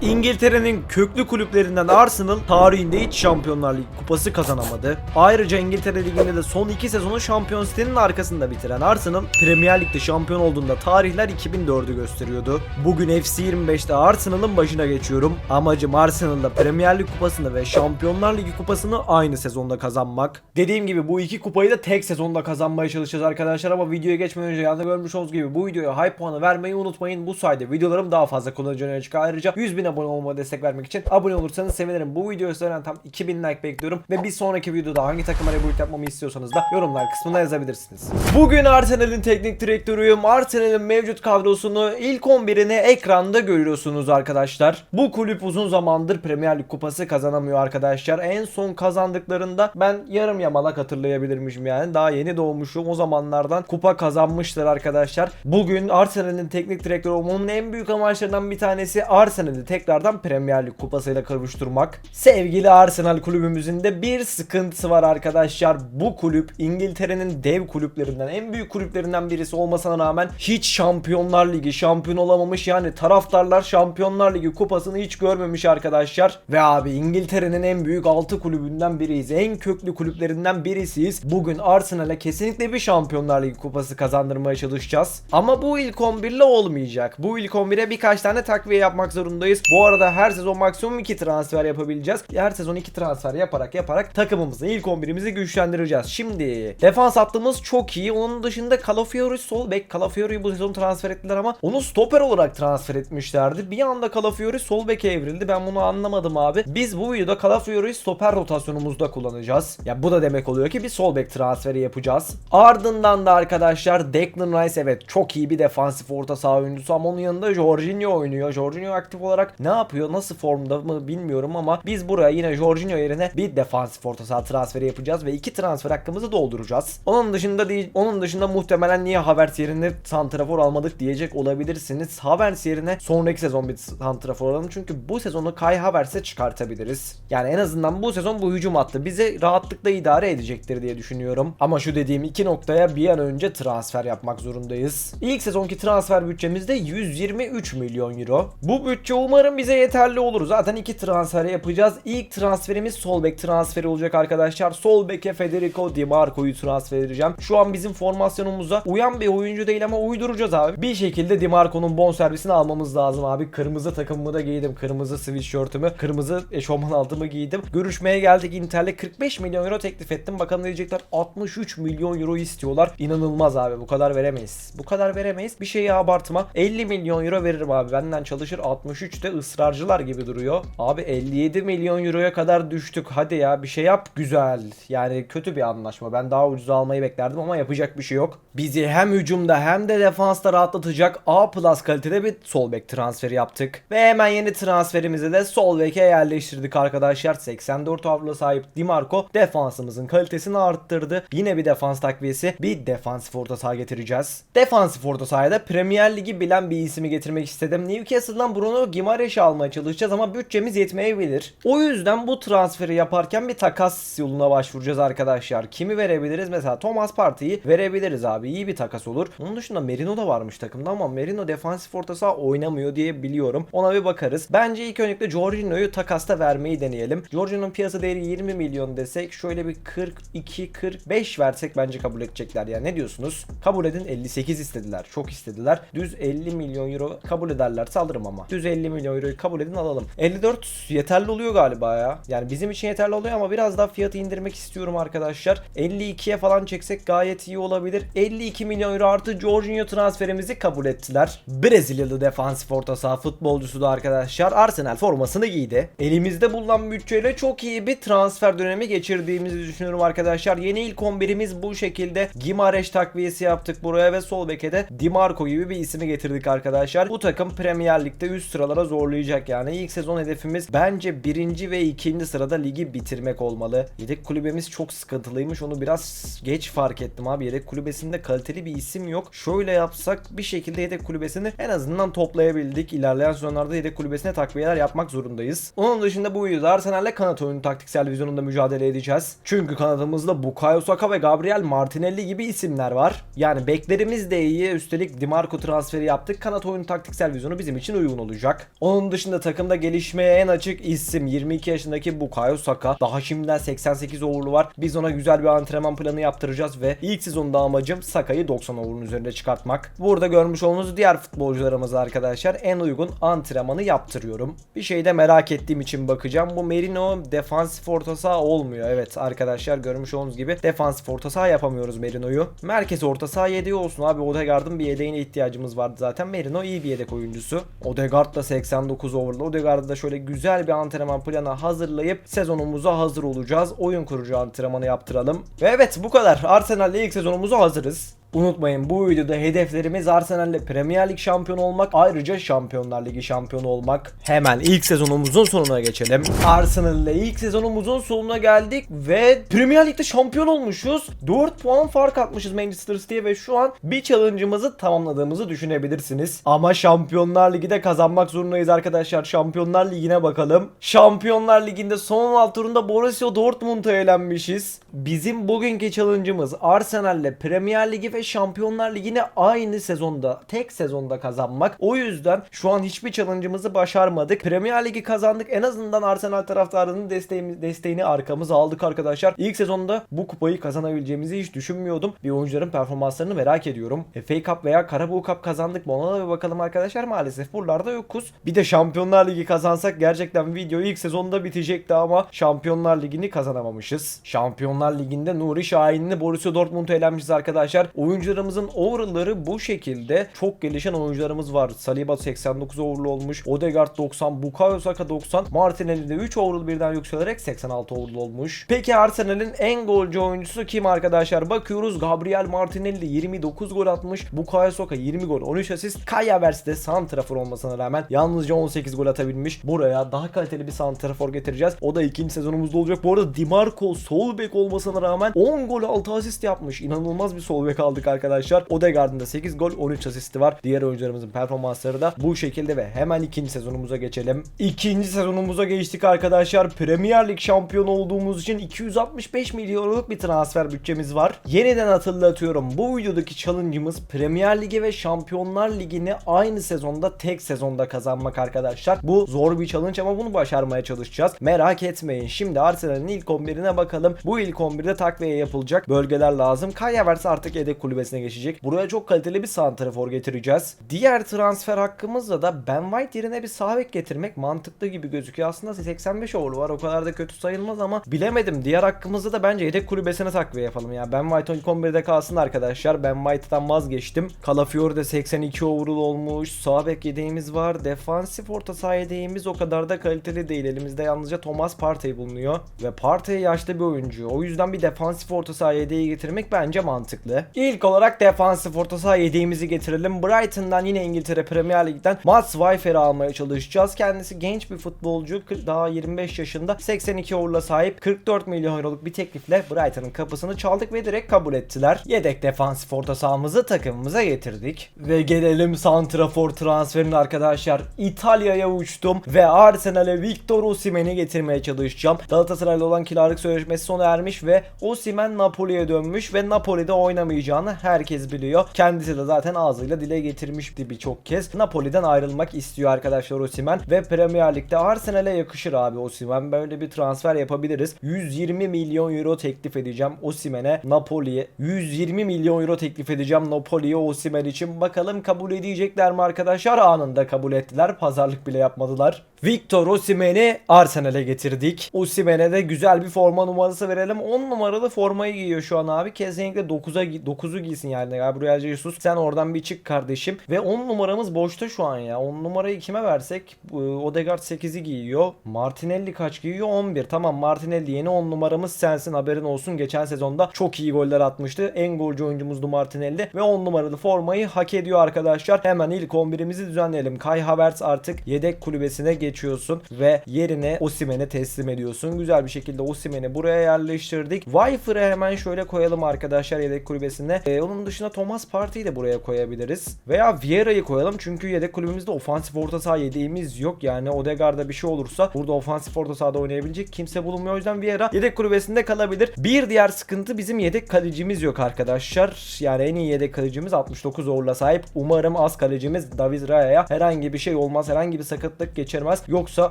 İngiltere'nin köklü kulüplerinden Arsenal tarihinde hiç Şampiyonlar Ligi kupası kazanamadı. Ayrıca İngiltere Ligi'nde de son iki sezonu şampiyon sitenin arkasında bitiren Arsenal Premier Lig'de şampiyon olduğunda tarihler 2004'ü gösteriyordu. Bugün FC25'te Arsenal'ın başına geçiyorum. Amacım Arsenal'da Premier Lig kupasını ve Şampiyonlar Ligi kupasını aynı sezonda kazanmak. Dediğim gibi bu iki kupayı da tek sezonda kazanmaya çalışacağız arkadaşlar ama videoya geçmeden önce yanında görmüş olduğunuz gibi bu videoya hype puanı vermeyi unutmayın. Bu sayede videolarım daha fazla kullanıcı öne çıkar. Ayrıca 100 bin abone olmama destek vermek için abone olursanız sevinirim. Bu videoya üzerinden tam 2000 like bekliyorum ve bir sonraki videoda hangi takıma reboot yapmamı istiyorsanız da yorumlar kısmına yazabilirsiniz. Bugün Arsenal'in teknik direktörüyüm. Arsenal'in mevcut kadrosunu ilk 11'ini ekranda görüyorsunuz arkadaşlar. Bu kulüp uzun zamandır Premier Lig kupası kazanamıyor arkadaşlar. En son kazandıklarında ben yarım yamalak hatırlayabilirmişim yani. Daha yeni doğmuşum. O zamanlardan kupa kazanmışlar arkadaşlar. Bugün Arsenal'in teknik direktörü olmanın en büyük amaçlarından bir tanesi Arsenal'i tekrardan Premier Lig kupasıyla kavuşturmak. Sevgili Arsenal kulübümüzün de bir sıkıntısı var arkadaşlar. Bu kulüp İngiltere'nin dev kulüplerinden, en büyük kulüplerinden birisi olmasına rağmen hiç Şampiyonlar Ligi şampiyon olamamış. Yani taraftarlar Şampiyonlar Ligi kupasını hiç görmemiş arkadaşlar. Ve abi İngiltere'nin en büyük 6 kulübünden biriyiz. En köklü kulüplerinden birisiyiz. Bugün Arsenal'e kesinlikle bir Şampiyonlar Ligi kupası kazandırmaya çalışacağız. Ama bu ilk 11 ile olmayacak. Bu ilk 11'e birkaç tane takviye yapmak zorundayız. Bu arada her sezon maksimum 2 transfer yapabileceğiz. Her sezon 2 transfer yaparak yaparak takımımızı ilk 11'imizi güçlendireceğiz. Şimdi defans hattımız çok iyi. Onun dışında Calafiori sol bek. Calafiori'yi bu sezon transfer ettiler ama onu stoper olarak transfer etmişlerdi. Bir anda Calafiori sol beke evrildi. Ben bunu anlamadım abi. Biz bu videoda Calafiori'yi stoper rotasyonumuzda kullanacağız. Ya bu da demek oluyor ki bir sol bek transferi yapacağız. Ardından da arkadaşlar Declan Rice evet çok iyi bir defansif orta saha oyuncusu ama onun yanında Jorginho oynuyor. Jorginho aktif olarak ne yapıyor? Nasıl formda mı bilmiyorum ama biz buraya yine Jorginho yerine bir defansif orta saha transferi yapacağız ve iki transfer hakkımızı dolduracağız. Onun dışında değil, onun dışında muhtemelen niye Havertz yerine santrafor almadık diyecek olabilirsiniz. Havertz yerine sonraki sezon bir santrafor alalım çünkü bu sezonu Kai Havertz'e çıkartabiliriz. Yani en azından bu sezon bu hücum hattı bize rahatlıkla idare edecektir diye düşünüyorum. Ama şu dediğim iki noktaya bir an önce transfer yapmak zorundayız. İlk sezonki transfer bütçemiz de 123 milyon euro. Bu bütçe umarım bize yeterli olur. Zaten iki transfer yapacağız. İlk transferimiz sol bek transferi olacak arkadaşlar. Sol beke Federico Di Marco'yu transfer edeceğim. Şu an bizim formasyonumuza uyan bir oyuncu değil ama uyduracağız abi. Bir şekilde Di Marco'nun bon servisini almamız lazım abi. Kırmızı takımımı da giydim. Kırmızı sweatshirtümü, kırmızı eşofman altımı giydim. Görüşmeye geldik Inter'le 45 milyon euro teklif ettim. Bakalım ne diyecekler? 63 milyon euro istiyorlar. İnanılmaz abi. Bu kadar veremeyiz. Bu kadar veremeyiz. Bir şeyi abartma. 50 milyon euro veririm abi. Benden çalışır. 63 de ısrarcılar gibi duruyor. Abi 57 milyon euroya kadar düştük. Hadi ya bir şey yap. Güzel. Yani kötü bir anlaşma. Ben daha ucuz almayı beklerdim ama yapacak bir şey yok. Bizi hem hücumda hem de defansta rahatlatacak A plus kalitede bir sol bek transferi yaptık. Ve hemen yeni transferimizi de sol beke yerleştirdik arkadaşlar. 84 avluna sahip Di Marco defansımızın kalitesini arttırdı. Yine bir defans takviyesi. Bir defansif orta saha getireceğiz. Defansif orta sahaya da Premier Ligi bilen bir ismi getirmek istedim. Newcastle'dan Bruno Gimareş'i almaya çalışacağız ama bütçemiz yetmeyebilir. O yüzden bu transferi yaparken bir takas yoluna başvuracağız arkadaşlar. Kimi verebiliriz? Mesela Thomas Partey'i verebiliriz abi. İyi bir takas olur. Onun dışında Merino da varmış takımda ama Merino defansif orta saha oynamıyor diye biliyorum. Ona bir bakarız. Bence ilk öncelikle Jorginho'yu takasta vermeyi deneyelim. Jorginho'nun piyasa değeri 20 milyon desek şöyle bir 42-45 versek bence kabul edecekler ya. Ne diyorsunuz? Kabul edin 58 istediler. Çok istediler. Düz 50 milyon euro kabul ederlerse alırım ama. Düz 50 milyon euroyu kabul edin alalım. 54 yeterli oluyor galiba ya. Yani bizim için yeterli oluyor ama biraz daha fiyatı indirmek istiyorum arkadaşlar. 52'ye falan çeksek gayet iyi olabilir. 52 milyon euro artı Jorginho transferimizi kabul ettiler. Brezilyalı defansif orta saha futbolcusu da arkadaşlar Arsenal formasını giydi. Elimizde bulunan bütçeyle çok iyi bir transfer dönemi geçirdiğimizi düşünüyorum arkadaşlar. Yeni ilk 11'imiz bu şekilde. Gimareş takviyesi yaptık buraya ve sol beke de Di Marco gibi bir ismi getirdik arkadaşlar. Bu takım Premier Lig'de üst sıralara zorlayacak yani. İlk sezon hedefimiz bence birinci ve ikinci sırada ligi bitirmek olmalı. Yedek kulübemiz çok sıkıntılıymış. Onu biraz geç fark ettim abi. Yedek kulübesinde kaliteli bir isim yok. Şöyle yapsak bir şekilde yedek kulübesini en azından toplayabildik. İlerleyen sezonlarda yedek kulübesine takviyeler yapmak zorundayız. Onun dışında bu videoda Arsenal'le kanat oyunu taktiksel vizyonunda mücadele edeceğiz. Çünkü kanadımızda Bukayo Saka ve Gabriel Martinelli gibi isimler var. Yani beklerimiz de iyi. Üstelik Dimarco transferi yaptık. Kanat oyunu taktiksel vizyonu bizim için uygun olacak. Onun dışında takımda gelişmeye en açık isim 22 yaşındaki Bukayo Saka. Daha şimdiden 88 over'lu var. Biz ona güzel bir antrenman planı yaptıracağız ve ilk sezonda amacım Saka'yı 90 over'un üzerinde çıkartmak. Burada görmüş olduğunuz diğer futbolcularımız arkadaşlar en uygun antrenmanı yaptırıyorum. Bir şey de merak ettiğim için bakacağım. Bu Merino defansif orta saha olmuyor. Evet arkadaşlar görmüş olduğunuz gibi defansif orta saha yapamıyoruz Merino'yu. Merkez orta saha yedeği olsun abi. Odegaard'ın bir yedeğine ihtiyacımız vardı zaten. Merino iyi bir yedek oyuncusu. Odegaard da 89 over'lı. Odegaard'ı da şöyle güzel bir antrenman planı hazırlayıp sezonumuza hazır olacağız. Oyun kurucu antrenmanı yaptıralım. Ve evet bu kadar. Arsenal'le ilk sezonumuza hazırız. Unutmayın bu videoda hedeflerimiz Arsenal'le Premier Lig şampiyonu olmak ayrıca Şampiyonlar Ligi şampiyonu olmak. Hemen ilk sezonumuzun sonuna geçelim. Arsenal'le ilk sezonumuzun sonuna geldik ve Premier Lig'de şampiyon olmuşuz. 4 puan fark atmışız Manchester City'ye ve şu an bir challenge'ımızı tamamladığımızı düşünebilirsiniz. Ama Şampiyonlar Ligi'de kazanmak zorundayız arkadaşlar. Şampiyonlar Ligi'ne bakalım. Şampiyonlar Ligi'nde son 16 turunda Borussia Dortmund'a elenmişiz. Bizim bugünkü challenge'ımız Arsenal'le Premier Ligi ve Şampiyonlar Ligi'ni aynı sezonda, tek sezonda kazanmak. O yüzden şu an hiçbir challenge'ımızı başarmadık. Premier Ligi kazandık. En azından Arsenal taraftarının desteğini, desteğini arkamıza aldık arkadaşlar. İlk sezonda bu kupayı kazanabileceğimizi hiç düşünmüyordum. Bir oyuncuların performanslarını merak ediyorum. FA Cup veya Karabağ Cup kazandık mı ona da bir bakalım arkadaşlar. Maalesef buralarda yokuz. Bir de Şampiyonlar Ligi kazansak gerçekten video ilk sezonda bitecekti ama Şampiyonlar Ligi'ni kazanamamışız. Şampiyonlar Ligi'nde Nuri Şahin'le Borussia Dortmund'u elenmişiz arkadaşlar. Oyuncularımızın overall'ları bu şekilde. Çok gelişen oyuncularımız var. Saliba 89 overall olmuş. Odegaard 90, Bukayo Saka 90. Martinelli de 3 overall birden yükselerek 86 overall olmuş. Peki Arsenal'in en golcü oyuncusu kim arkadaşlar? Bakıyoruz Gabriel Martinelli 29 gol atmış. Bukayo Saka 20 gol 13 asist. Kai Havertz de santrafor olmasına rağmen yalnızca 18 gol atabilmiş. Buraya daha kaliteli bir santrafor getireceğiz. O da ikinci sezonumuzda olacak. Bu arada Dimarco sol bek olmasına rağmen 10 gol 6 asist yapmış. İnanılmaz bir sol bek aldık arkadaşlar. Odegaard'ın da 8 gol 13 asisti var. Diğer oyuncularımızın performansları da bu şekilde ve hemen ikinci sezonumuza geçelim. İkinci sezonumuza geçtik arkadaşlar. Premier Lig şampiyonu olduğumuz için 265 milyonluk bir transfer bütçemiz var. Yeniden hatırlatıyorum. Bu videodaki challenge'ımız Premier Ligi ve Şampiyonlar Ligi'ni aynı sezonda tek sezonda kazanmak arkadaşlar. Bu zor bir challenge ama bunu başarmaya çalışacağız. Merak etmeyin. Şimdi Arsenal'in ilk 11'ine bakalım. Bu ilk 11'de takviye yapılacak bölgeler lazım. Kai Havertz artık yedek kulübesine geçecek. Buraya çok kaliteli bir santrafor getireceğiz. Diğer transfer hakkımızda da Ben White yerine bir sağ getirmek mantıklı gibi gözüküyor. Aslında 85 over'u var. O kadar da kötü sayılmaz ama bilemedim. Diğer hakkımızda da bence yedek kulübesine takviye yapalım ya. Ben White ilk 11'de kalsın arkadaşlar. Ben White'dan vazgeçtim. Calafiori de 82 overall olmuş. Sağ bek yedeğimiz var. Defansif orta saha yedeğimiz o kadar da kaliteli değil. Elimizde yalnızca Thomas Partey bulunuyor. Ve Partey yaşlı bir oyuncu. O yüzden bir defansif orta saha yedeği getirmek bence mantıklı. İlk olarak defansif orta saha yedeğimizi getirelim. Brighton'dan yine İngiltere Premier Lig'den Mats Weifer'i almaya çalışacağız. Kendisi genç bir futbolcu. Daha 25 yaşında. 82 overall'a sahip 44 milyon euroluk bir teklifle Brighton'ın kapısını çaldık ve direkt kabul ettiler. Yedek defansif orta sahamızı takımımıza getirdik. Ve gelelim Santrafor transferine arkadaşlar. İtalya'ya uçtum ve Arsenal'e Victor Osimhen'i getirmeye çalışacağım. Galatasaray'la olan kiralık sözleşmesi sona ermiş ve Osimhen Napoli'ye dönmüş ve Napoli'de oynamayacağını herkes biliyor. Kendisi de zaten ağzıyla dile getirmişti birçok kez. Napoli'den ayrılmak istiyor arkadaşlar Osimhen ve Premier Lig'de Arsenal'e yakışır abi Osimhen. Böyle bir transfer yapabiliriz. 120 milyon euro teklif edeceğim Osimhen'e Napoli'ye. 120 milyon euro teklif edeceğim Napoli'ye Osimhen için. Bakalım kabul edecekler mi arkadaşlar? Anında kabul ettiler. Pazarlık bile yapmadılar. Victor Osimhen'i Arsenal'e getirdik. Osimhen'e de güzel bir forma numarası verelim. 10 numaralı formayı giyiyor şu an abi. Kesinlikle 9'a 9'u giysin yani. Gabriel Jesus sen oradan bir çık kardeşim. Ve 10 numaramız boşta şu an ya. 10 numarayı kime versek? Odegaard 8'i giyiyor. Martinelli kaç giyiyor? 11. Tamam Martinelli yeni 10 numaramız sensin haberin olsun. Geçen sezonda çok iyi goller atmıştı. En golcü oyuncumuzdu Martinelli. Ve 10 numaralı formayı hak ediyor arkadaşlar. Hemen ilk 11'imizi düzenleyelim. Kai Havertz artık yedek kulübesine geçiyorsun ve yerine Osimen'e teslim ediyorsun. Güzel bir şekilde Osimen'i buraya yerleştirdik. Vifer'ı hemen şöyle koyalım arkadaşlar yedek kulübesine. Ee, onun dışında Thomas Partey'i de buraya koyabiliriz. Veya Vieira'yı koyalım çünkü yedek kulübümüzde ofansif orta saha yedeğimiz yok. Yani Odegaard'da bir şey olursa burada ofansif orta sahada oynayabilecek kimse bulunmuyor. O yüzden Vieira yedek kulübesinde kalabilir. Bir diğer sıkıntı bizim yedek kalecimiz yok arkadaşlar. Yani en iyi yedek kalecimiz 69 over'la sahip. Umarım az kalecimiz David Raya'ya herhangi bir şey olmaz. Herhangi bir sakatlık geçirmez. Yoksa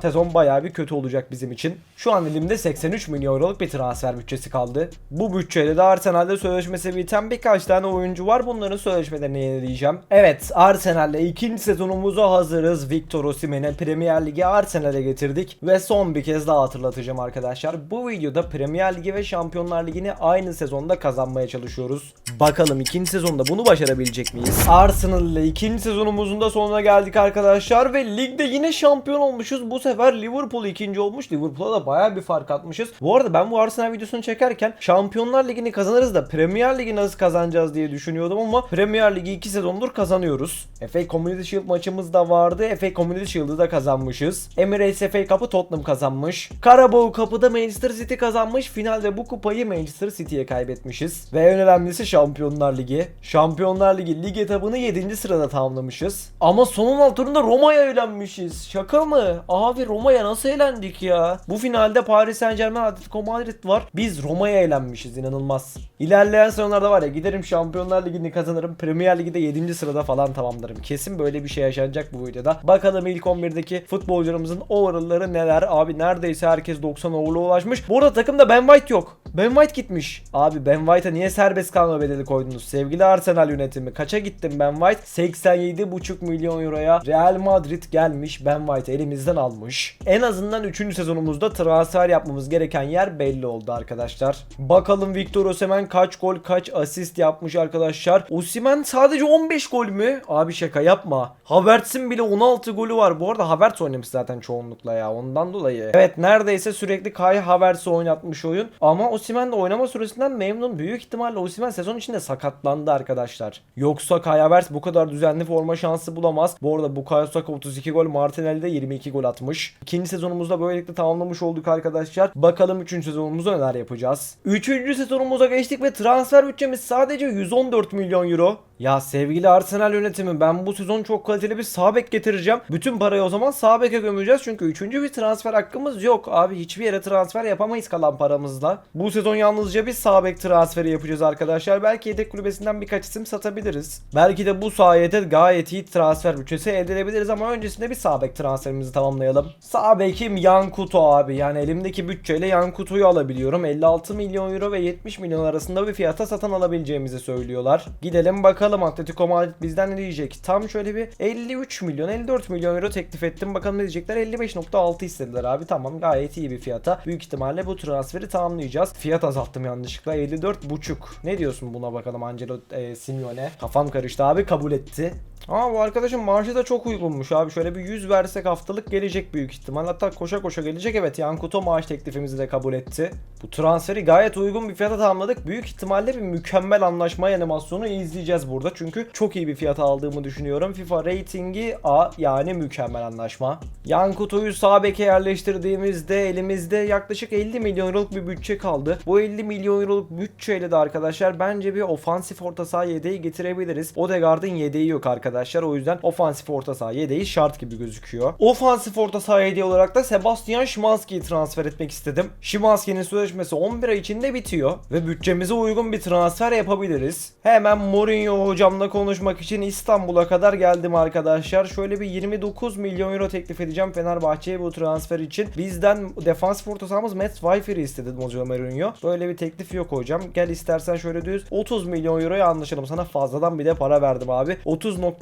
sezon bayağı bir kötü olacak bizim için. Şu an elimde 83 milyon euroluk bir transfer bütçesi kaldı. Bu bütçeyle de Arsenal'de sözleşmesi biten birkaç tane oyuncu var. Bunların sözleşmelerini yenileyeceğim. Evet Arsenal'le ikinci sezonumuza hazırız. Victor Osimhen'i Premier Lig'e Arsenal'e getirdik. Ve son bir kez daha hatırlatacağım arkadaşlar. Bu videoda Premier Ligi ve Şampiyonlar Ligi'ni aynı sezonda kazanmaya çalışıyoruz. Bakalım ikinci sezonda bunu başarabilecek miyiz? Arsenal ile ikinci sezonumuzun da sonuna geldik arkadaşlar. Ve ligde yine şampiyon olmuşuz. Bu sefer Liverpool ikinci olmuş. Liverpool'a da bayağı bir fark atmışız. Bu arada ben bu Arsenal videosunu çekerken Şampiyonlar Ligi'ni kazanırız da Premier Ligi nasıl kazanacağız diye düşünüyordum ama Premier Ligi 2 sezondur kazanıyoruz. FA Community Shield maçımız da vardı. FA Community Shield'ı da kazanmışız. Emirates FA Cup'ı Tottenham kazanmış. Carabao Cup'ı Manchester City kazanmış. Finalde bu kupayı Manchester City'ye kaybetmişiz. Ve en önemlisi Şampiyonlar Ligi. Şampiyonlar Ligi lig etabını 7. sırada tamamlamışız. Ama son 16 turunda Roma'ya elenmişiz. Şaka mı? Abi Roma'ya nasıl elendik ya? Bu finalde Paris Saint Germain Atletico Madrid var. Biz Roma'ya elenmişiz inanılmaz. İlerleyen sezonlarda var ya giderim Şampiyonlar Ligi'ni kazanırım. Premier Lig'de 7. sırada falan tamamlarım. Kesin böyle bir şey yaşanacak bu videoda. Bakalım ilk 11'deki futbolcularımızın overall'ları neler? Abi neredeyse herkes 90 overall'a ulaşmış. Bu arada takımda Ben White yok. Ben White gitmiş. Abi Ben White'a niye serbest kalma bedeli koydunuz? Sevgili Arsenal yönetimi. Kaça gittim Ben White? 87,5 milyon euroya Real Madrid gelmiş. Ben White elimizden almış. En azından 3. sezonumuzda transfer yapmamız gereken yer belli oldu arkadaşlar. Bakalım Victor Osimhen kaç gol kaç asist yapmış arkadaşlar. Osimhen sadece 15 gol mü? Abi şaka yapma. Havertz'in bile 16 golü var. Bu arada Havertz oynamış zaten çoğunlukla ya. Ondan dolayı. Evet neredeyse sürekli Kai Havertz'i oynatmış oyun. Ama Osimhen de oynama süresinden memnun. Büyük ihtimalle Osimhen sezon içinde sakatlandı arkadaşlar. Yoksa Kai Havertz bu kadar düzenli forma şansı bulamaz. Bu arada Bukayo Saka 32 gol, Martinelli de 22 gol atmış. İkinci sezonumuzda böylelikle tamamlamış olduk arkadaşlar. Bakalım 3. sezonumuzda neler yapacağız. 3. sezonumuza geçtik ve transfer bütçemiz sadece 114 milyon euro. Ya sevgili Arsenal yönetimi ben bu sezon çok kaliteli bir sağ bek getireceğim. Bütün parayı o zaman sağ beke gömeceğiz çünkü üçüncü bir transfer hakkımız yok. Abi hiçbir yere transfer yapamayız kalan paramızla. Bu sezon yalnızca bir sağ bek transferi yapacağız arkadaşlar. Belki yedek kulübesinden birkaç isim satabiliriz. Belki de bu sayede gayet iyi transfer bütçesi elde edebiliriz ama öncesinde bir sağ bek transferimizi tamamlayalım. Sağ bekim Yan Kutu abi. Yani elimdeki bütçeyle Yan Kutu'yu alabiliyorum. 56 milyon euro ve 70 milyon arasında bir fiyata satın alabileceğimizi söylüyorlar. Gidelim bakalım Atletico Madrid bizden ne diyecek? Tam şöyle bir 53 milyon 54 milyon euro teklif ettim. Bakalım ne diyecekler? 55.6 istediler abi. Tamam gayet iyi bir fiyata. Büyük ihtimalle bu transferi tamamlayacağız. Fiyat azalttım yanlışlıkla. 54.5. Ne diyorsun buna bakalım Angelo e, Simeone? Kafam karıştı abi kabul etti. Ama bu arkadaşın maaşı da çok uygunmuş abi. Şöyle bir 100 versek haftalık gelecek büyük ihtimal. Hatta koşa koşa gelecek. Evet Yankuto maaş teklifimizi de kabul etti. Bu transferi gayet uygun bir fiyata tamamladık. Büyük ihtimalle bir mükemmel anlaşma animasyonu izleyeceğiz burada. Çünkü çok iyi bir fiyata aldığımı düşünüyorum. FIFA ratingi A yani mükemmel anlaşma. Yankuto'yu sağ beke yerleştirdiğimizde elimizde yaklaşık 50 milyon euroluk bir bütçe kaldı. Bu 50 milyon euroluk bütçeyle de arkadaşlar bence bir ofansif orta saha yedeği getirebiliriz. Odegaard'ın yedeği yok arkadaşlar. O yüzden ofansif orta saha yedeği şart gibi gözüküyor. Ofansif orta saha yedeği olarak da Sebastian Szymanski'yi transfer etmek istedim. Szymanski'nin sözleşmesi 11 ay içinde bitiyor ve bütçemize uygun bir transfer yapabiliriz. Hemen Mourinho hocamla konuşmak için İstanbul'a kadar geldim arkadaşlar. Şöyle bir 29 milyon euro teklif edeceğim Fenerbahçe'ye bu transfer için. Bizden defans orta sahamız Matt Pfeiffer'i istedi Jose Mourinho. Böyle bir teklif yok hocam. Gel istersen şöyle düz 30 milyon euroya anlaşalım. Sana fazladan bir de para verdim abi.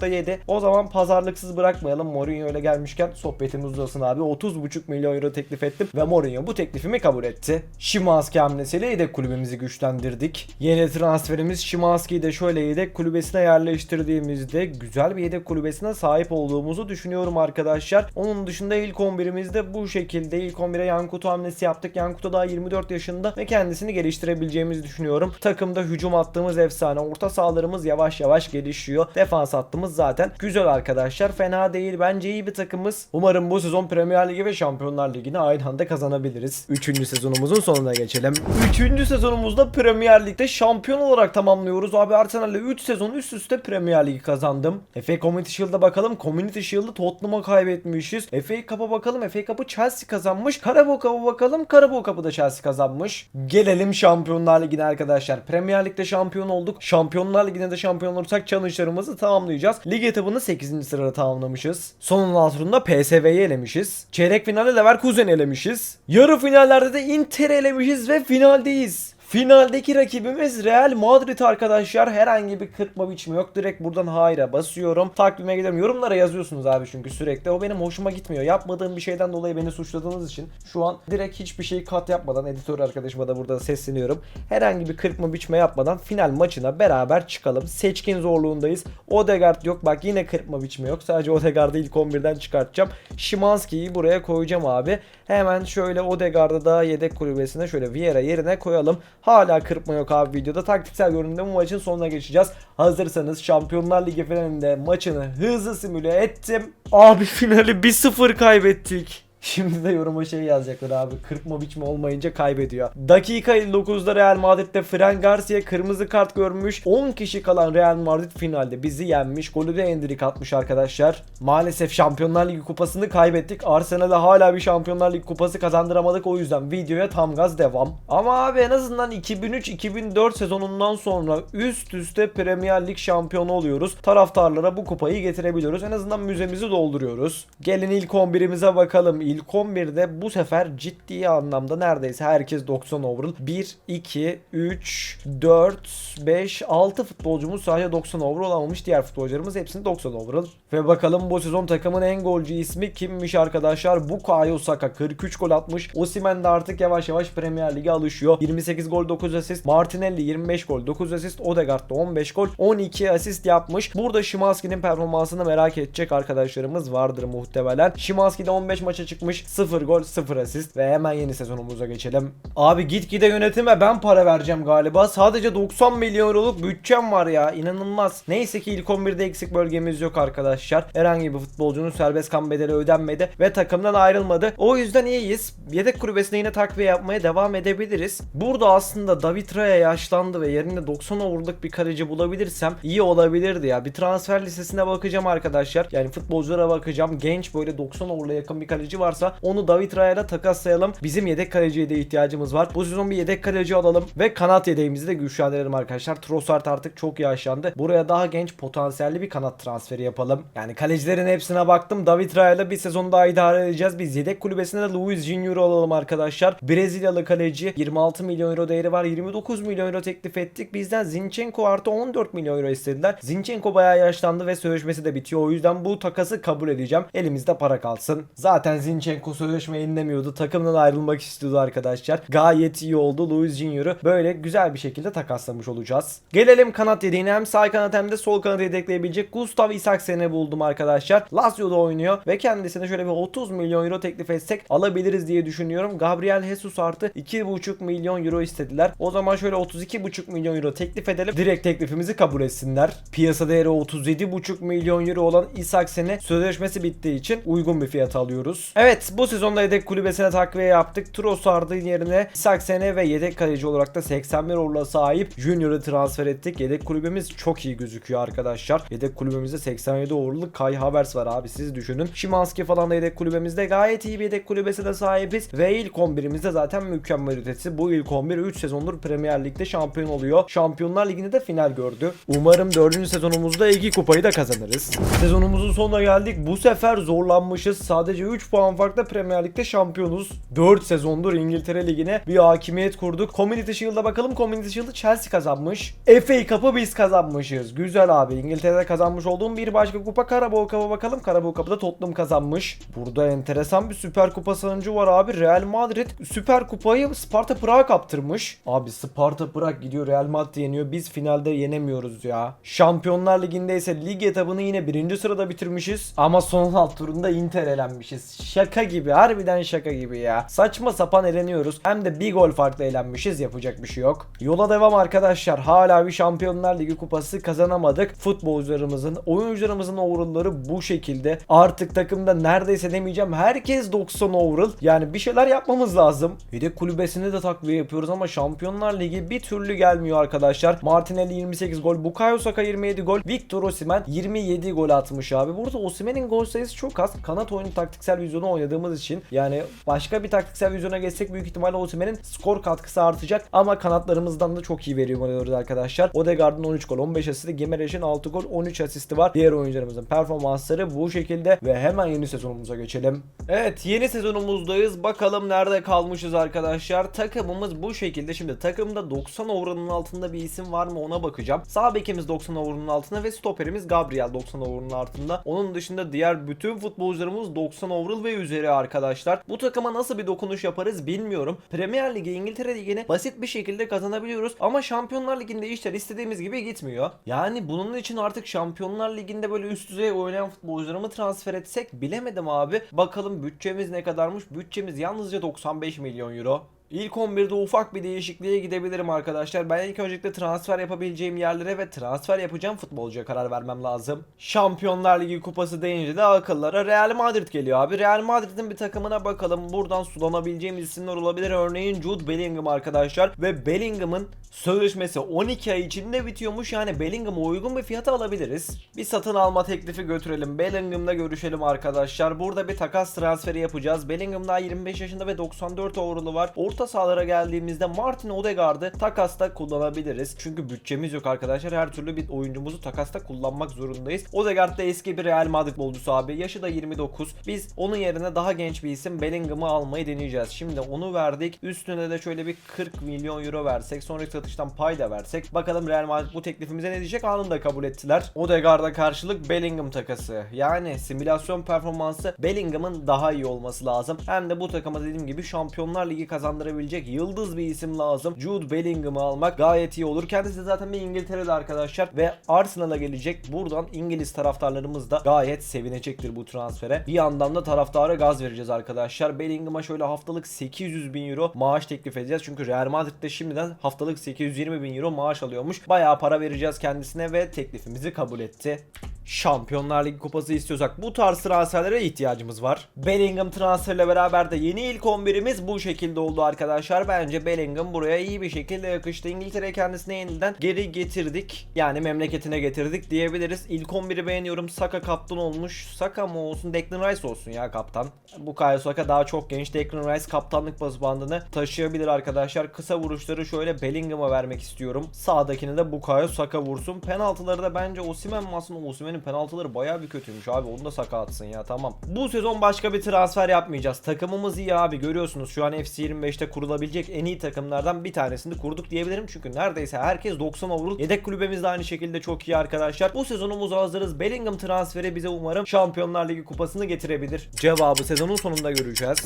30.7. O zaman pazarlıksız bırakmayalım. Mourinho ile gelmişken sohbetimiz uzasın abi. 30.5 milyon euro teklif ettim ve Mourinho bu teklifimi kabul etti. Şimanski hamlesiyle yedek kulübümüzü güçlendirdik. Yeni transferimiz Şimanski'yi de şöyle yedek kulübesine yerleştirdiğimizde güzel bir yedek kulübesine sahip olduğumuzu düşünüyorum arkadaşlar. Onun dışında ilk 11'imizde bu şekilde ilk 11'e Yankuto hamlesi yaptık. Yankuto daha 24 yaşında ve kendisini geliştirebileceğimizi düşünüyorum. Takımda hücum attığımız efsane. Orta sahalarımız yavaş yavaş gelişiyor. Defans hattımız takımımız zaten. Güzel arkadaşlar. Fena değil. Bence iyi bir takımız. Umarım bu sezon Premier Ligi ve Şampiyonlar Ligi'ni aynı anda kazanabiliriz. Üçüncü sezonumuzun sonuna geçelim. Üçüncü sezonumuzda Premier Lig'de şampiyon olarak tamamlıyoruz. Abi Arsenal'le 3 sezon üst üste Premier Ligi kazandım. FA Community Shield'a bakalım. Community Shield'ı Tottenham'a kaybetmişiz. FA Cup'a bakalım. FA Cup'ı Chelsea kazanmış. Carabao Cup'a bakalım. Carabao Cup'ı da Chelsea kazanmış. Gelelim Şampiyonlar Ligi'ne arkadaşlar. Premier Lig'de şampiyon olduk. Şampiyonlar Ligi'nde de şampiyon olursak challenge'larımızı tamamlayacağız. Lig etabını 8. sırada tamamlamışız. Son 16 turunda PSV'yi elemişiz. Çeyrek finalde Leverkusen elemişiz. Yarı finallerde de Inter elemişiz ve finaldeyiz. Finaldeki rakibimiz Real Madrid arkadaşlar. Herhangi bir kırpma biçimi yok. Direkt buradan hayra basıyorum. Takvime gidiyorum. Yorumlara yazıyorsunuz abi çünkü sürekli. O benim hoşuma gitmiyor. Yapmadığım bir şeyden dolayı beni suçladığınız için şu an direkt hiçbir şeyi kat yapmadan editör arkadaşıma da burada sesleniyorum. Herhangi bir kırpma biçme yapmadan final maçına beraber çıkalım. Seçkin zorluğundayız. Odegaard yok. Bak yine kırpma biçme yok. Sadece Odegaard'ı ilk 11'den çıkartacağım. Şimanski'yi buraya koyacağım abi. Hemen şöyle Odegaard'ı da yedek kulübesine şöyle Vieira yerine koyalım. Hala kırpma yok abi videoda. Taktiksel görünümde bu maçın sonuna geçeceğiz. Hazırsanız Şampiyonlar Ligi finalinde maçını hızlı simüle ettim. Abi finali 1-0 kaybettik. Şimdi de yoruma şey yazacaklar abi. Kırpma biçme olmayınca kaybediyor. Dakika 59'da Real Madrid'de Fran Garcia kırmızı kart görmüş. 10 kişi kalan Real Madrid finalde bizi yenmiş. Golü de Endrick atmış arkadaşlar. Maalesef Şampiyonlar Ligi kupasını kaybettik. Arsenal'e hala bir Şampiyonlar Ligi kupası kazandıramadık. O yüzden videoya tam gaz devam. Ama abi en azından 2003-2004 sezonundan sonra üst üste Premier Lig şampiyonu oluyoruz. Taraftarlara bu kupayı getirebiliyoruz. En azından müzemizi dolduruyoruz. Gelin ilk 11'imize bakalım. İlk 11'de bu sefer ciddi anlamda neredeyse herkes 90 overall. 1, 2, 3, 4, 5, 6 futbolcumuz sadece 90 overall almamış. Diğer futbolcularımız hepsini 90 overall. Ve bakalım bu sezon takımın en golcü ismi kimmiş arkadaşlar? Bukayo Saka 43 gol atmış. Osimhen de artık yavaş yavaş Premier Lig'e alışıyor. 28 gol 9 asist. Martinelli 25 gol 9 asist. Odegaard da 15 gol 12 asist yapmış. Burada Şimanski'nin performansını merak edecek arkadaşlarımız vardır muhtemelen. Şimanski de 15 maça çıkmış. 0 gol 0 asist. Ve hemen yeni sezonumuza geçelim. Abi gitgide yönetime ben para vereceğim galiba. Sadece 90 milyon euroluk bütçem var ya. inanılmaz. Neyse ki ilk 11'de eksik bölgemiz yok arkadaşlar. Herhangi bir futbolcunun serbest kan bedeli ödenmedi ve takımdan ayrılmadı. O yüzden iyiyiz. Yedek kulübesine yine takviye yapmaya devam edebiliriz. Burada aslında David Raya yaşlandı ve yerine 90 over'lık bir kaleci bulabilirsem iyi olabilirdi ya. Bir transfer listesine bakacağım arkadaşlar. Yani futbolculara bakacağım. Genç böyle 90 over'la yakın bir kaleci varsa onu David Raya'yla takaslayalım. Bizim yedek kaleciye de ihtiyacımız var. Bu sezon bir yedek kaleci alalım ve kanat yedeğimizi de güçlendirelim arkadaşlar. Trossard artık çok yaşlandı. Buraya daha genç potansiyelli bir kanat transferi yapalım. Yani kalecilerin hepsine baktım. David Raya'yla bir sezon daha idare edeceğiz. Biz yedek kulübesine de Luis Junior'u alalım arkadaşlar. Brezilyalı kaleci 26 milyon euro değeri var. 29 milyon euro teklif ettik. Bizden Zinchenko artı 14 milyon euro istediler. Zinchenko bayağı yaşlandı ve sözleşmesi de bitiyor. O yüzden bu takası kabul edeceğim. Elimizde para kalsın. Zaten Zinchenko sözleşme yenilemiyordu. Takımdan ayrılmak istiyordu arkadaşlar. Gayet iyi oldu. Luis Junior'u böyle güzel bir şekilde takaslamış olacağız. Gelelim kanat yedeğine. Hem sağ kanat hem de sol kanat yedekleyebilecek Gustav Isaksen'i buldum arkadaşlar. Lazio'da oynuyor ve kendisine şöyle bir 30 milyon euro teklif etsek alabiliriz diye düşünüyorum. Gabriel Jesus artı 2,5 milyon euro istediler. O zaman şöyle 32,5 milyon euro teklif edelim. Direkt teklifimizi kabul etsinler. Piyasa değeri 37,5 milyon euro olan Isaksen'e sözleşmesi bittiği için uygun bir fiyat alıyoruz. Evet bu sezonda yedek kulübesine takviye yaptık. Trossard'ın yerine Isaksen'e ve yedek kaleci olarak da 81 orla sahip Junior'ı transfer ettik. Yedek kulübemiz çok iyi gözüküyor arkadaşlar. Yedek kulübemizde 87 uğurluk Kai Havertz var abi siz düşünün. Şimanski falan da yedek kulübemizde gayet iyi bir yedek kulübesine sahibiz. Ve ilk 11'imizde zaten mükemmel ötesi. Bu ilk 11 3 sezondur Premier Lig'de şampiyon oluyor. Şampiyonlar Ligi'nde de final gördü. Umarım 4. sezonumuzda iki kupayı da kazanırız. Sezonumuzun sonuna geldik. Bu sefer zorlanmışız. Sadece 3 puan farkla Premier Lig'de şampiyonuz. 4 sezondur İngiltere Ligi'ne bir hakimiyet kurduk. Community Shield'a bakalım. Community Shield'ı Chelsea kazanmış. FA Cup'ı biz kazanmışız. Güzel abi. İngiltere'de kazanmış olduğum bir başka kupa Carabao Cup'a bakalım. Carabao Cup'ı da Tottenham kazanmış. Burada enteresan bir Süper Kupa sonucu var abi. Real Madrid Süper Kupayı Sparta Prag'a kaptırmış. Abi Sparta Prag gidiyor Real Madrid yeniyor. Biz finalde yenemiyoruz ya. Şampiyonlar Ligi'nde ise lig etabını yine birinci sırada bitirmişiz. Ama son alt turunda Inter elenmişiz. Şaka Şaka gibi harbiden şaka gibi ya. Saçma sapan eleniyoruz. Hem de bir gol farklı elenmişiz yapacak bir şey yok. Yola devam arkadaşlar. Hala bir Şampiyonlar Ligi kupası kazanamadık. Futbolcularımızın, oyuncularımızın overall'ları bu şekilde. Artık takımda neredeyse demeyeceğim herkes 90 overall. Yani bir şeyler yapmamız lazım. Yedek kulübesinde de takviye yapıyoruz ama Şampiyonlar Ligi bir türlü gelmiyor arkadaşlar. Martinelli 28 gol, Bukayo Saka 27 gol, Victor Osimhen 27 gol atmış abi. Burada Osimhen'in gol sayısı çok az. Kanat oyunu taktiksel vizyonu oynadığımız için yani başka bir taktiksel vizyona geçsek büyük ihtimalle Osimhen'in skor katkısı artacak ama kanatlarımızdan da çok iyi veriyor oluyoruz arkadaşlar. Odegaard'ın 13 gol, 15 asisti, Gimeresh'in 6 gol, 13 asisti var. Diğer oyuncularımızın performansları bu şekilde ve hemen yeni sezonumuza geçelim. Evet yeni sezonumuzdayız. Bakalım nerede kalmışız arkadaşlar. Takımımız bu şekilde. Şimdi takımda 90 overall'ın altında bir isim var mı ona bakacağım. Sağ bekimiz 90 overall'ın altında ve stoperimiz Gabriel 90 overall'ın altında. Onun dışında diğer bütün futbolcularımız 90 overall ve üzeri arkadaşlar. Bu takıma nasıl bir dokunuş yaparız bilmiyorum. Premier Ligi, İngiltere Ligi'ni basit bir şekilde kazanabiliyoruz ama Şampiyonlar Ligi'nde işler istediğimiz gibi gitmiyor. Yani bunun için artık Şampiyonlar Ligi'nde böyle üst düzey oynayan futbolcularımı transfer etsek bilemedim abi. Bakalım bütçemiz ne kadarmış? Bütçemiz yalnızca 95 milyon euro. İlk 11'de ufak bir değişikliğe gidebilirim arkadaşlar. Ben ilk öncelikle transfer yapabileceğim yerlere ve transfer yapacağım futbolcuya karar vermem lazım. Şampiyonlar Ligi kupası deyince de akıllara Real Madrid geliyor abi. Real Madrid'in bir takımına bakalım. Buradan sulanabileceğim isimler olabilir. Örneğin Jude Bellingham arkadaşlar. Ve Bellingham'ın sözleşmesi 12 ay içinde bitiyormuş. Yani Bellingham'a uygun bir fiyata alabiliriz. Bir satın alma teklifi götürelim. Bellingham'la görüşelim arkadaşlar. Burada bir takas transferi yapacağız. Bellingham daha 25 yaşında ve 94 overall'u var. Orta sahalara geldiğimizde Martin Odegaard'ı takasta kullanabiliriz. Çünkü bütçemiz yok arkadaşlar. Her türlü bir oyuncumuzu takasta kullanmak zorundayız. Odegaard da eski bir Real Madrid futbolcusu abi. Yaşı da 29. Biz onun yerine daha genç bir isim Bellingham'ı almayı deneyeceğiz. Şimdi onu verdik. Üstüne de şöyle bir 40 milyon euro versek. Sonraki satıştan pay da versek. Bakalım Real Madrid bu teklifimize ne diyecek? Anında kabul ettiler. Odegaard'a karşılık Bellingham takası. Yani simülasyon performansı Bellingham'ın daha iyi olması lazım. Hem de bu takıma dediğim gibi Şampiyonlar Ligi kazandırabilecek yıldız bir isim lazım. Jude Bellingham'ı almak gayet iyi olur. Kendisi zaten bir İngiltere'de arkadaşlar ve Arsenal'a gelecek. Buradan İngiliz taraftarlarımız da gayet sevinecektir bu transfere. Bir yandan da taraftara gaz vereceğiz arkadaşlar. Bellingham'a şöyle haftalık 800 bin euro maaş teklif edeceğiz. Çünkü Real Madrid'de şimdiden haftalık 820 bin euro maaş alıyormuş. Bayağı para vereceğiz kendisine ve teklifimizi kabul etti. Şampiyonlar Ligi kupası istiyorsak bu tarz transferlere ihtiyacımız var. Bellingham transferiyle beraber de yeni ilk 11'imiz bu şekilde oldu arkadaşlar. Bence Bellingham buraya iyi bir şekilde yakıştı. İngiltere kendisine yeniden geri getirdik. Yani memleketine getirdik diyebiliriz. İlk 11'i beğeniyorum. Saka kaptan olmuş. Saka mı olsun Declan Rice olsun ya kaptan. Bu Kayo Saka daha çok genç. Declan Rice kaptanlık bas bandını taşıyabilir arkadaşlar. Kısa vuruşları şöyle Bellingham'a vermek istiyorum. Sağdakini de Bukayo Saka vursun. Penaltıları da bence Osimhen mi aslında Osimhen'in penaltıları bayağı bir kötüymüş abi. Onu da Saka atsın ya tamam. Bu sezon başka bir transfer yapmayacağız. Takımımız iyi abi görüyorsunuz. Şu an FC 25'te kurulabilecek en iyi takımlardan bir tanesini kurduk diyebilirim. Çünkü neredeyse herkes 90 overall. Yedek kulübemiz de aynı şekilde çok iyi arkadaşlar. Bu sezonumuza hazırız. Bellingham transferi bize umarım Şampiyonlar Ligi kupasını getirebilir. Cevabı sezonun sonunda göreceğiz.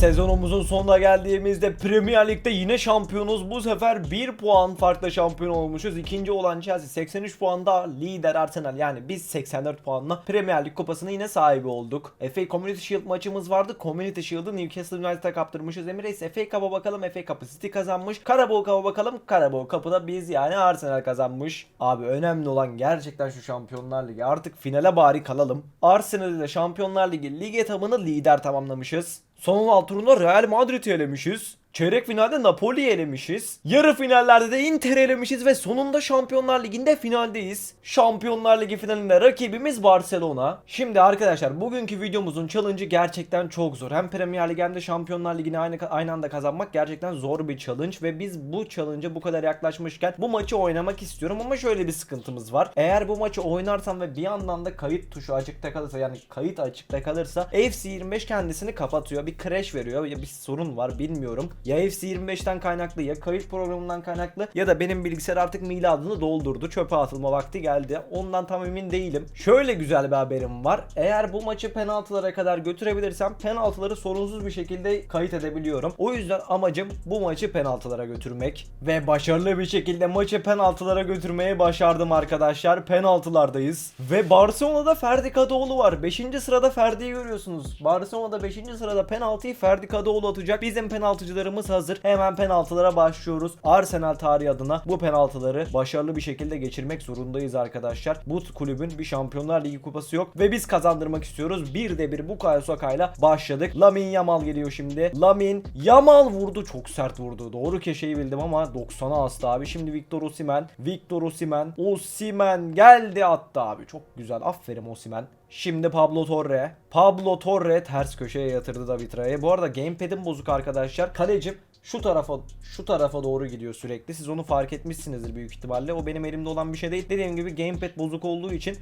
Sezonumuzun sonuna geldiğimizde Premier Lig'de yine şampiyonuz. Bu sefer 1 puan farkla şampiyon olmuşuz. İkinci olan Chelsea 83 puanda lider Arsenal. Yani biz 84 puanla Premier Lig kupasına yine sahibi olduk. FA Community Shield maçımız vardı. Community Shield'ı Newcastle United'a kaptırmışız. Emirates FA Cup'a bakalım. FA Cup'ı City kazanmış. Karabol Cup'a bakalım. Karabol Cup'ı biz yani Arsenal kazanmış. Abi önemli olan gerçekten şu Şampiyonlar Ligi. Artık finale bari kalalım. Arsenal ile Şampiyonlar Ligi lig etabını lider tamamlamışız. Son 16 turunda Real Madrid'i elemişiz. Çeyrek finalde Napoli'yi elemişiz. Yarı finallerde de Inter elemişiz ve sonunda Şampiyonlar Ligi'nde finaldeyiz. Şampiyonlar Ligi finalinde rakibimiz Barcelona. Şimdi arkadaşlar bugünkü videomuzun challenge'ı gerçekten çok zor. Hem Premier Lig hem de Şampiyonlar Ligi'ni aynı, aynı anda kazanmak gerçekten zor bir challenge ve biz bu challenge'a bu kadar yaklaşmışken bu maçı oynamak istiyorum ama şöyle bir sıkıntımız var. Eğer bu maçı oynarsam ve bir yandan da kayıt tuşu açıkta kalırsa yani kayıt açıkta kalırsa FC 25 kendisini kapatıyor. Bir crash veriyor. Ya bir sorun var bilmiyorum. Ya FC25'ten kaynaklı ya kayıt programından kaynaklı ya da benim bilgisayar artık miladını doldurdu. Çöpe atılma vakti geldi. Ondan tam emin değilim. Şöyle güzel bir haberim var. Eğer bu maçı penaltılara kadar götürebilirsem penaltıları sorunsuz bir şekilde kayıt edebiliyorum. O yüzden amacım bu maçı penaltılara götürmek ve başarılı bir şekilde maçı penaltılara götürmeyi başardım arkadaşlar. Penaltılardayız ve Barcelona'da Ferdi Kadıoğlu var. 5. sırada Ferdi'yi görüyorsunuz. Barcelona'da 5. sırada penaltıyı Ferdi Kadıoğlu atacak. Bizim penaltıcılarımız hazır. Hemen penaltılara başlıyoruz. Arsenal tarihi adına bu penaltıları başarılı bir şekilde geçirmek zorundayız arkadaşlar. Bu kulübün bir Şampiyonlar Ligi kupası yok ve biz kazandırmak istiyoruz. Bir de bir Bukayo Saka'yla başladık. Lamin Yamal geliyor şimdi. Lamin Yamal vurdu. Çok sert vurdu. Doğru köşeyi bildim ama 90'a astı abi. Şimdi Victor Osimhen. Victor Osimhen. Osimhen geldi attı abi. Çok güzel. Aferin Osimhen. Şimdi Pablo Torre. Pablo Torre ters köşeye yatırdı David Raya. Bu arada gamepad'im bozuk arkadaşlar. Kalecim şu tarafa şu tarafa doğru gidiyor sürekli. Siz onu fark etmişsinizdir büyük ihtimalle. O benim elimde olan bir şey değil. Dediğim gibi gamepad bozuk olduğu için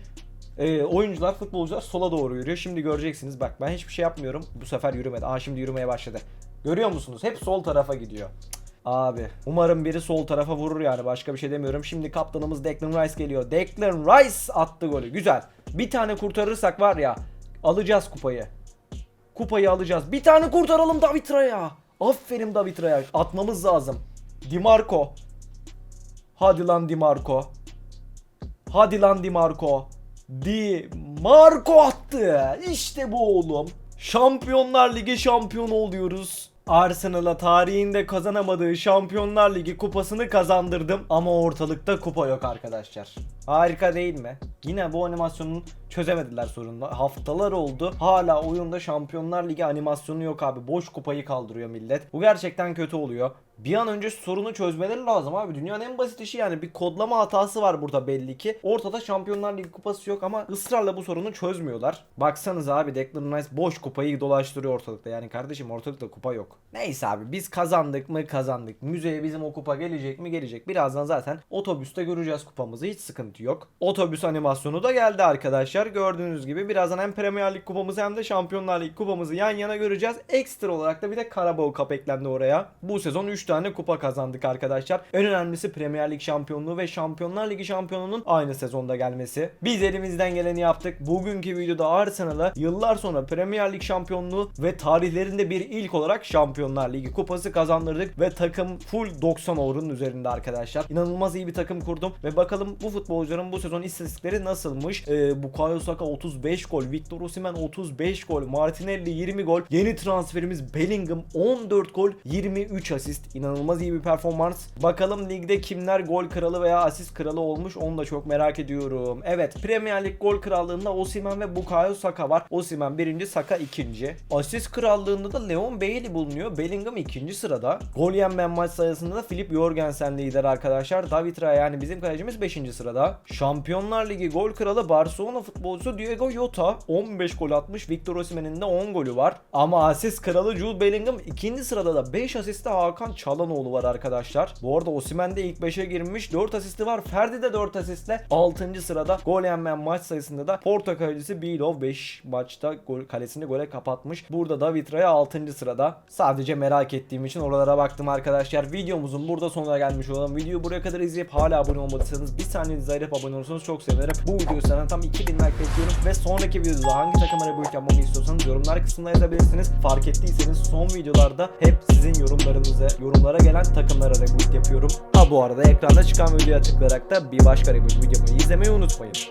e, oyuncular, futbolcular sola doğru yürüyor. Şimdi göreceksiniz. Bak ben hiçbir şey yapmıyorum. Bu sefer yürümedi. Aa şimdi yürümeye başladı. Görüyor musunuz? Hep sol tarafa gidiyor. Abi umarım biri sol tarafa vurur yani başka bir şey demiyorum. Şimdi kaptanımız Declan Rice geliyor. Declan Rice attı golü. Güzel. Bir tane kurtarırsak var ya alacağız kupayı. Kupayı alacağız. Bir tane kurtaralım David Raya. Aferin David Raya. Atmamız lazım. Di Marco. Hadi lan Di Marco. Hadi lan Di Marco. Di Marco attı. İşte bu oğlum. Şampiyonlar Ligi şampiyonu oluyoruz. Arsenal'a tarihinde kazanamadığı Şampiyonlar Ligi kupasını kazandırdım ama ortalıkta kupa yok arkadaşlar. Harika değil mi? Yine bu animasyonun çözemediler sorunu. Haftalar oldu. Hala oyunda Şampiyonlar Ligi animasyonu yok abi. Boş kupayı kaldırıyor millet. Bu gerçekten kötü oluyor. Bir an önce sorunu çözmeleri lazım abi. Dünyanın en basit işi yani bir kodlama hatası var burada belli ki. Ortada Şampiyonlar Ligi kupası yok ama ısrarla bu sorunu çözmüyorlar. Baksanıza abi Declan Rice boş kupayı dolaştırıyor ortalıkta. Yani kardeşim ortalıkta kupa yok. Neyse abi biz kazandık mı kazandık. Müzeye bizim o kupa gelecek mi gelecek. Birazdan zaten otobüste göreceğiz kupamızı. Hiç sıkıntı yok. Otobüs animasyonu da geldi arkadaşlar. Gördüğünüz gibi birazdan hem Premier Lig kupamızı hem de Şampiyonlar Ligi kupamızı yan yana göreceğiz. Ekstra olarak da bir de Karabağ Cup eklendi oraya. Bu sezon 3 tane kupa kazandık arkadaşlar. En önemlisi Premier Lig şampiyonluğu ve Şampiyonlar Ligi şampiyonunun aynı sezonda gelmesi. Biz elimizden geleni yaptık. Bugünkü videoda Arsenal'a yıllar sonra Premier Lig şampiyonluğu ve tarihlerinde bir ilk olarak Şampiyonlar Ligi kupası kazandırdık ve takım full 90 over'ın üzerinde arkadaşlar. İnanılmaz iyi bir takım kurdum ve bakalım bu futbolcuların bu sezon istatistikleri nasılmış? Ee, Bukayo Saka 35 gol, Victor Osimhen 35 gol, Martinelli 20 gol, yeni transferimiz Bellingham 14 gol, 23 asist. İnanılmaz iyi bir performans. Bakalım ligde kimler gol kralı veya asist kralı olmuş onu da çok merak ediyorum. Evet Premier Lig gol krallığında Osimhen ve Bukayo Saka var. Osimhen birinci, Saka ikinci. Asist krallığında da Leon Bailey bulunuyor. Bellingham ikinci sırada. Gol yenmeyen maç sayısında da Filip Jorgensen lider arkadaşlar. David Raya yani bizim kalecimiz 5. sırada. Şampiyonlar Ligi gol kralı Barcelona futbolcusu Diego Jota 15 gol atmış. Victor Osimhen'in de 10 golü var. Ama asist kralı Jude Bellingham ikinci sırada da 5 asiste Hakan Çalhanoğlu var arkadaşlar. Bu arada Osimhen de ilk 5'e girmiş. 4 asisti var. Ferdi de 4 asistle 6. sırada. Gol yenmeyen maç sayısında da Porto kalecisi Bilov 5 maçta gol, kalesini gole kapatmış. Burada David Raya 6. sırada. Sadece merak ettiğim için oralara baktım arkadaşlar. Videomuzun burada sonuna gelmiş olalım. Videoyu buraya kadar izleyip hala abone olmadıysanız bir saniyenizi ayırıp abone olursanız çok sevinirim. Bu videoyu sana tam 2000 like bekliyorum ve sonraki videoda hangi takımlara bu yapmamı istiyorsanız yorumlar kısmına yazabilirsiniz. Fark ettiyseniz son videolarda hep sizin yorumlarınızı, yorumlara gelen takımlara reboot yapıyorum. Ha bu arada ekranda çıkan videoya tıklayarak da bir başka reboot videomu izlemeyi unutmayın.